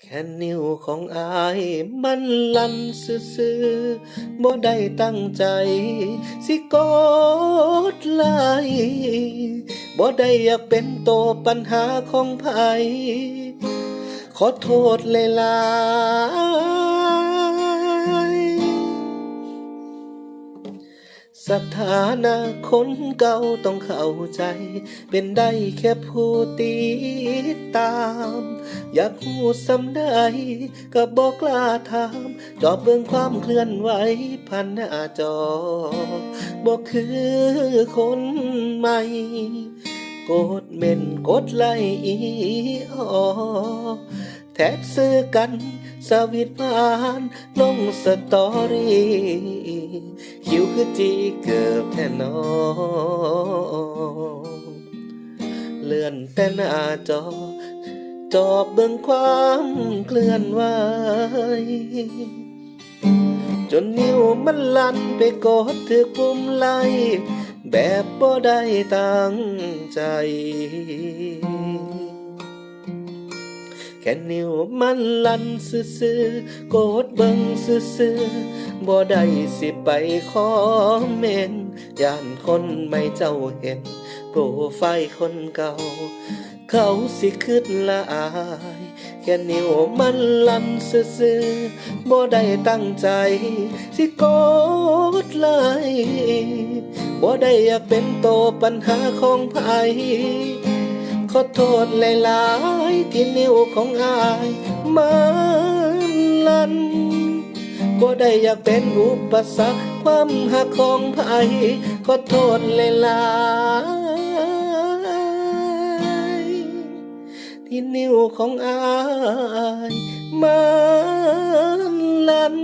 แค่นิ้วของอายมันลั่นซื่อๆบ่ได้ตั้งใจ สิกดไล่บ่ได้อยากเป็นตัวปัญหาของไผขอโทษเลาย สถานะคนเก่าต้องเข้าใจ เป็นได้แค่ผู้ติดตาม อยากหูสำได้ก็บอกกล้าถามจอบเบิ่งความเคลื่อนไหวผ่านหน้าจอบอกคือคนใหม่ กดเม่นกดไลค์อีออ แท็กซื้อกัน สวิตพานลงสตอรี่คิวคือจีเกือบแท่นอเลื่อนแต่หน้าจอ จอบเบิ่งความเคลื่อนไหวจนนิ้วมันลั่นไปกดถือปุ่มไล่แบบบ่ได้ตั้งใจ ค่นิ้วมันลั่นซื่อๆกดเบิ่งซื่อๆบ่ได้สิไปคอมเมนต์ย่านคนไม่เจ้าเห็น โปรไฟล์คนเก่า เขาสิคิดละอายแค่นิ้วมันลั่นซื่อๆบ่ได้ตั้งใจ สิโกดไลค์บ่ได้อยากเป็นโตปัญหาของไผ ขอโทษหลายๆ ที่นิ้วของอายมันลันก็ได้อยากเป็นอุปสรรคความหักของไผขอโทษหลายๆที่นิ้วของอายมันลัน